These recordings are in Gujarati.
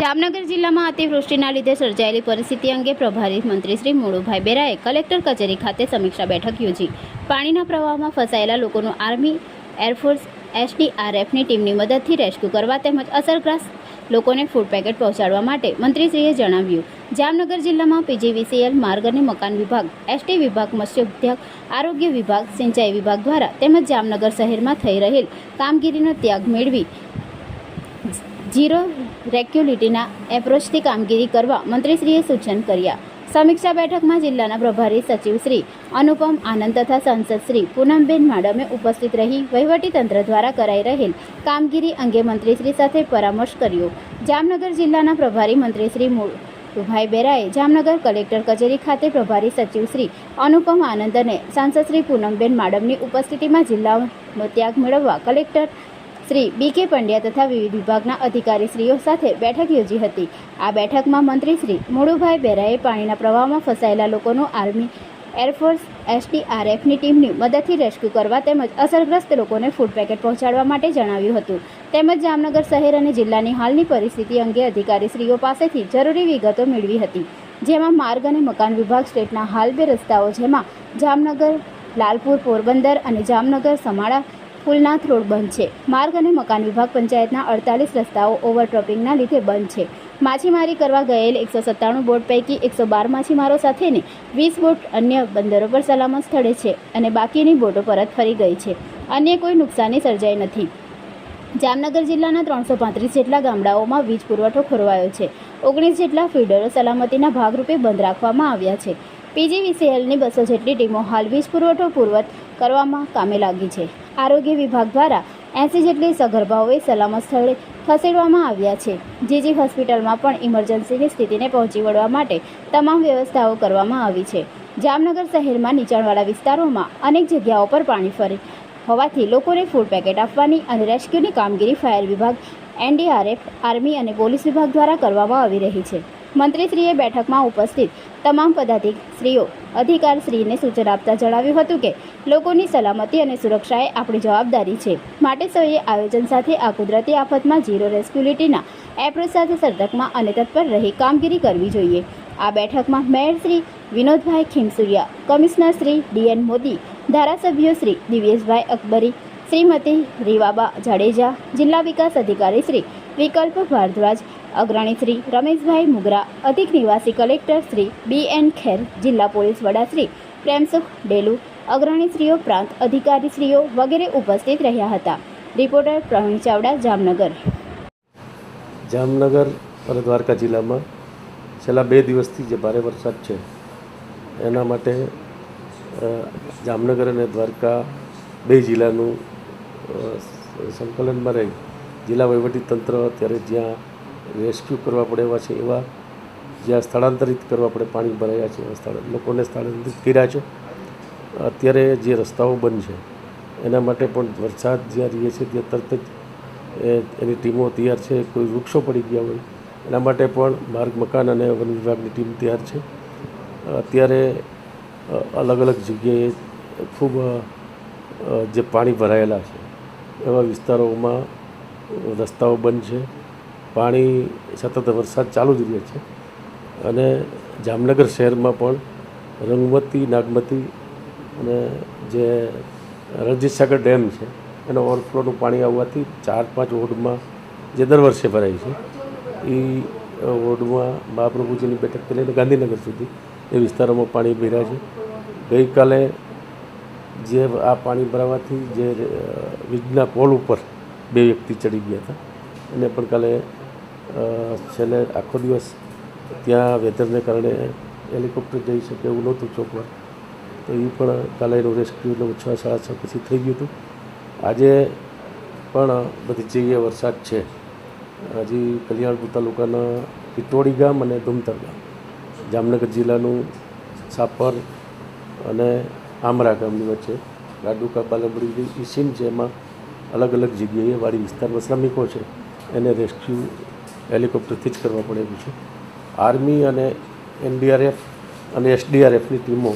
જામનગર જિલ્લામાં અતિવૃષ્ટિના લીધે સર્જાયેલી પરિસ્થિતિ અંગે પ્રભારી મંત્રી શ્રી મોળુભાઈ બેરાએ કલેક્ટર કચેરી ખાતે સમીક્ષા બેઠક યોજી. પાણીના પ્રવાહમાં ફસાયેલા લોકોનું આર્મી એરફોર્સ એસડીઆરએફની ટીમની મદદથી રેસ્ક્યુ કરવા તેમજ અસરગ્રસ્ત લોકોને ફૂડ પેકેટ પહોંચાડવા માટે મંત્રીશ્રીએ જણાવ્યું. જામનગર જિલ્લામાં પીજીવીસીએલ માર્ગ અને મકાન વિભાગ, એસટી વિભાગ મત્સ્યોદ્યોગ આરોગ્ય વિભાગ, સિંચાઈ વિભાગ દ્વારા તેમજ જામનગર શહેરમાં થઈ રહેલ કામગીરીનો ત્યાગ મેળવી ઝીરો રેક્યુલિટીના એપ્રોચથી કામગીરી કરવા મંત્રીશ્રીએ સૂચન કર્યા. સમીક્ષા બેઠકમાં જિલ્લાના પ્રભારી સચિવ શ્રી અનુપમ આનંદ તથા સાંસદ શ્રી પૂનમબેન માડમે ઉપસ્થિત રહી વહીવટીતંત્ર દ્વારા કરાઈ રહેલ કામગીરી અંગે મંત્રીશ્રી સાથે પરામર્શ કર્યો. જામનગર જિલ્લાના પ્રભારી મંત્રી શ્રી મુળુભાઈ બેરાએ જામનગર કલેક્ટર કચેરી ખાતે પ્રભારી સચિવ શ્રી અનુપમ આનંદ અને સાંસદ શ્રી પૂનમબેન માડમની ઉપસ્થિતિમાં જિલ્લાનો ત્યાગ મેળવવા કલેક્ટર શ્રી બી કે પંડ્યા તથા વિવિધ વિભાગના અધિકારીશ્રીઓ સાથે બેઠક યોજી હતી. આ બેઠકમાં મંત્રી શ્રી મુળુભાઈ બેરાએ પાણીના પ્રવાહમાં ફસાયેલા લોકોનું આર્મી એરફોર્સ, એસડીઆરએફની ટીમની મદદથી રેસ્ક્યુ કરવા તેમજ અસરગ્રસ્ત લોકોને ફૂડ પેકેટ પહોંચાડવા માટે જણાવ્યું હતું. તેમજ જામનગર શહેર અને જિલ્લાની હાલની પરિસ્થિતિ અંગે અધિકારીશ્રીઓ પાસેથી જરૂરી વિગતો મેળવી હતી. જેમાં માર્ગ અને મકાન વિભાગ સ્ટેટના હાલ બે રસ્તાઓ, જેમાં જામનગર, લાલપુર, પોરબંદર અને જામનગર, સમાળા ફૂલનાથ રોડ બંધ છે. માર્ગ અને મકાન વિભાગ પંચાયતના અડતાલીસ રસ્તાઓ ઓવરટ્રોપિંગના લીધે બંધ છે. માછીમારી કરવા ગયેલ એકસો સત્તાણું બોટ પૈકી એકસો બાર માછીમારો સાથેની વીસ બોટ અન્ય બંદરો પર સલામત સ્થળે છે અને બાકીની બોટો પરત ફરી ગઈ છે. અન્ય કોઈ નુકસાની સર્જાઈ નથી. જામનગર જિલ્લાના ત્રણસો પાંત્રીસ જેટલા ગામડાઓમાં વીજ પુરવઠો ખોરવાયો છે. ઓગણીસ જેટલા ફીડરો સલામતીના ભાગરૂપે બંધ રાખવામાં આવ્યા છે. પીજીવીસીએલની બસો જેટલી ટીમો હાલ વીજ પુરવઠો પૂર્વત કરવામાં કામે લાગી છે. આરોગ્ય વિભાગ દ્વારા એંસી જેટલી સગર્ભાઓએ સલામત સ્થળે ખસેડવામાં આવ્યા છે. જીજી હોસ્પિટલમાં પણ ઇમરજન્સીની સ્થિતિને પહોંચી વળવા માટે તમામ વ્યવસ્થાઓ કરવામાં આવી છે. જામનગર શહેરમાં નીચાણવાળા વિસ્તારોમાં અનેક જગ્યાઓ પર પાણી ફરે. હોવાથી લોકોને ફૂડ પેકેટ આપવાની અને રેસ્ક્યુની કામગીરી ફાયર વિભાગ, એનડીઆરએફ, આર્મી અને પોલીસ વિભાગ દ્વારા કરવામાં આવી રહી છે. મંત્રીશ્રીએ બેઠકમાં ઉપસ્થિત તમામ પદાધિકારીશ્રીઓ અધિકારશ્રીને સૂચન આપતા જણાવ્યું હતું કે લોકોની સલામતી અને સુરક્ષા એ આપણી જવાબદારી છે. માટે સૌએ આયોજન સાથે આ કુદરતી આફતમાં ઝીરો રેસ્ક્યુલિટીના એપ્રોચ સાથે સર્ધકમાં અને તત્પર રહી કામગીરી કરવી જોઈએ. આ બેઠકમાં mayor Shri Vinodbhai Khimsuriya, commissioner Shri D N Modi, ધારાસભ્યો શ્રી દિવ્યેશભાઈ અકબરી, શ્રીમતી રીવાબા જાડેજા, જિલ્લા વિકાસ અધિકારી શ્રી વિકલ્પ ભારદ્વાજ, અગ્રણી શ્રી રમેશભાઈ મુગરા, અધિક નિવાસી collector Shri B N Kher, જિલ્લા પોલીસ વડા શ્રી પ્રેમસુખ ડેલુ અગ્રણીશ્રીઓ પ્રાંત અધિકારીશ્રીઓ વગેરે ઉપસ્થિત રહ્યા હતા. રિપોર્ટર પ્રવીણ ચાવડા, જામનગર. જામનગર અને દ્વારકા જિલ્લામાં છેલ્લા બે દિવસથી જે ભારે વરસાદ છે, એના માટે જામનગર અને દ્વારકા બે જિલ્લાનું સંકલનમાં રહી જિલ્લા વહીવટીતંત્ર અત્યારે જ્યાં રેસ્ક્યુ કરવા પડે એવા છે, એવા જ્યાં સ્થળાંતરિત કરવા પડે, પાણી ભરાયા છે, એવા લોકોને સ્થળાંતરિત કર્યા છે. અત્યારે જે રસ્તાઓ બંધ છે, એના માટે પણ વરસાદ જ્યાં રહીએ છે, ત્યાં તરત જ એની ટીમો તૈયાર છે. કોઈ વૃક્ષો પડી ગયા હોય, એના માટે પણ માર્ગ, મકાન અને વન વિભાગની ટીમ તૈયાર છે. અત્યારે અલગ અલગ જગ્યાએ ખૂબ જે પાણી ભરાયેલા છે, એવા વિસ્તારોમાં રસ્તાઓ બંધ છે. પાણી સતત વરસાદ ચાલુ જ રહે છે. અને જામનગર શહેરમાં પણ રંગમતી, નાગમતી અને જે રણજીત સાગર ડેમ છે, એનો ઓવરફ્લોનું પાણી આવવાથી ચાર પાંચ વોર્ડમાં જે દર વર્ષે ભરાય છે એ વોર્ડમાં મહાપ્રભુજીની બેઠકથી લઈને ગાંધીનગર સુધી એ વિસ્તારોમાં પાણી ભર્યા છે. ગઈકાલે જે આ પાણી ભરાવાથી જે વીજના પોલ ઉપર બે વ્યક્તિ ચડી ગયા હતા. એને પણ કાલે છેલ્લે આખો દિવસ ત્યાં વેધરને કારણે હેલિકોપ્ટર જઈ શકે એવું નહોતું ચોકવા તો એ પણ કાલે એનું રેસ્ક્યુનું છ સાડા છ પછી થઈ ગયું હતું. આજે પણ બધી જગ્યાએ વરસાદ છે. હજી કલ્યાણપુર તાલુકાના પિટોડી ગામ અને ધુમતર ગામ. જામનગર જિલ્લાનું સાપર અને આમરા ગામની વચ્ચે લાડુકા બાલમડી એ સીમ છે એમાં અલગ અલગ જગ્યાએ વાડી વિસ્તારમાં શ્રમિકો છે, એને રેસ્ક્યુ હેલિકોપ્ટરથી જ કરવા પડે એવું છે. આર્મી અને એનડીઆરએફ અને એસડીઆરએફની ટીમો,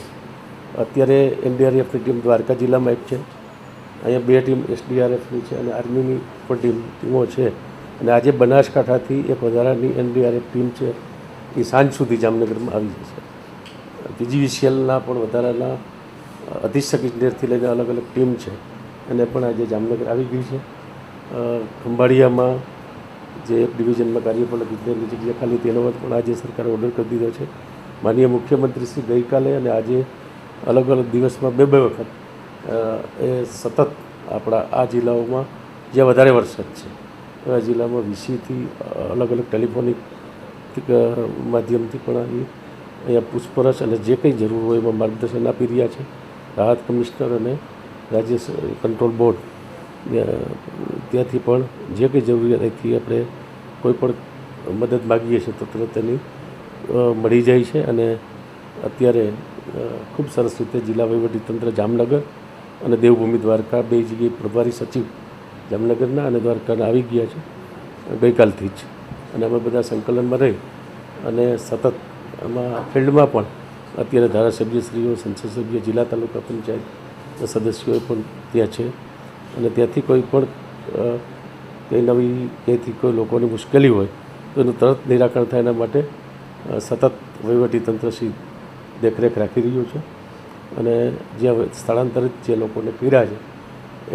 અત્યારે એનડીઆરએફની ટીમ દ્વારકા જિલ્લામાં એક છે. અહીંયા બે ટીમ એસડીઆરએફની છે અને આર્મીની પણ ટીમ, ટીમો છે. અને આજે બનાસકાંઠાથી એક વધારાની એનડીઆરએફ ટીમ છે, એ સાંજ સુધી જામનગરમાં આવી જશે. પીજીવીસીએલના પણ વધારાના અધિક્ષક ઇજનેરથી લઈને અલગ અલગ ટીમ છે. એને પણ આજે જામનગર આવી ગઈ છે. ખંભાળિયામાં જે ડિવિઝનમાં કાર્યપાલક ઇજનેરની જગ્યા ખાલી તેનો પણ આજે સરકારે ઓર્ડર કરી દીધો છે. માનનીય મુખ્યમંત્રી શ્રી ગઈકાલે અને આજે અલગ અલગ દિવસમાં બે બે વખત એ સતત આપણા આ જિલ્લાઓમાં જ્યાં વધારે વરસાદ છે, એવા જિલ્લામાં વીસીથી અલગ અલગ ટેલિફોનિક માધ્યમથી પણ આવી અહીંયા પૂછપરછ અને જે કંઈ જરૂર હોય એમાં માર્ગદર્શન આપી રહ્યા છે. રાહત કમિશનર અને રાજ્ય કંટ્રોલ બોર્ડ ત્યાંથી પણ જે કંઈ જરૂરિયાતથી આપણે કોઈ પણ મદદ માગીએ છીએ તો તરત એની મળી જાય છે અને અત્યારે ખૂબ સરસ રીતે જિલ્લા વહીવટીતંત્ર જામનગર અને દેવભૂમિ દ્વારકા બે જગ્યાએ પ્રભારી સચિવ જામનગરના અને દ્વારકાના આવી ગયા છે, ગઈકાલથી જ. અને અમે બધા સંકલનમાં રહી અને સતત આમાં ફિલ્ડમાં પણ અત્યારે ધારાસભ્યશ્રીઓ સંસદ સભ્ય જિલ્લા તાલુકા પંચાયત સદસ્યોએ પણ ત્યાં છે. અને ત્યાંથી કોઈ પણ કંઈ નવી ક્યાંયથી કોઈ લોકોની મુશ્કેલી હોય, તો એનું તરત નિરાકરણ થાય એના માટે સતત વહીવટીતંત્ર શ્રી દેખરેખ રાખી રહ્યું છે. અને જ્યાં સ્થળાંતરિત જે લોકોને પીડા છે,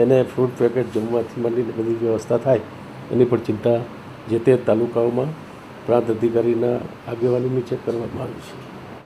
એને ફ્રૂટ પેકેટ જમવાથી માંડીને બધી વ્યવસ્થા થાય, એની પણ ચિંતા જે તે તાલુકાઓમાં પ્રાંત અધિકારીના આગેવાની ચેક કરવામાં આવી છે.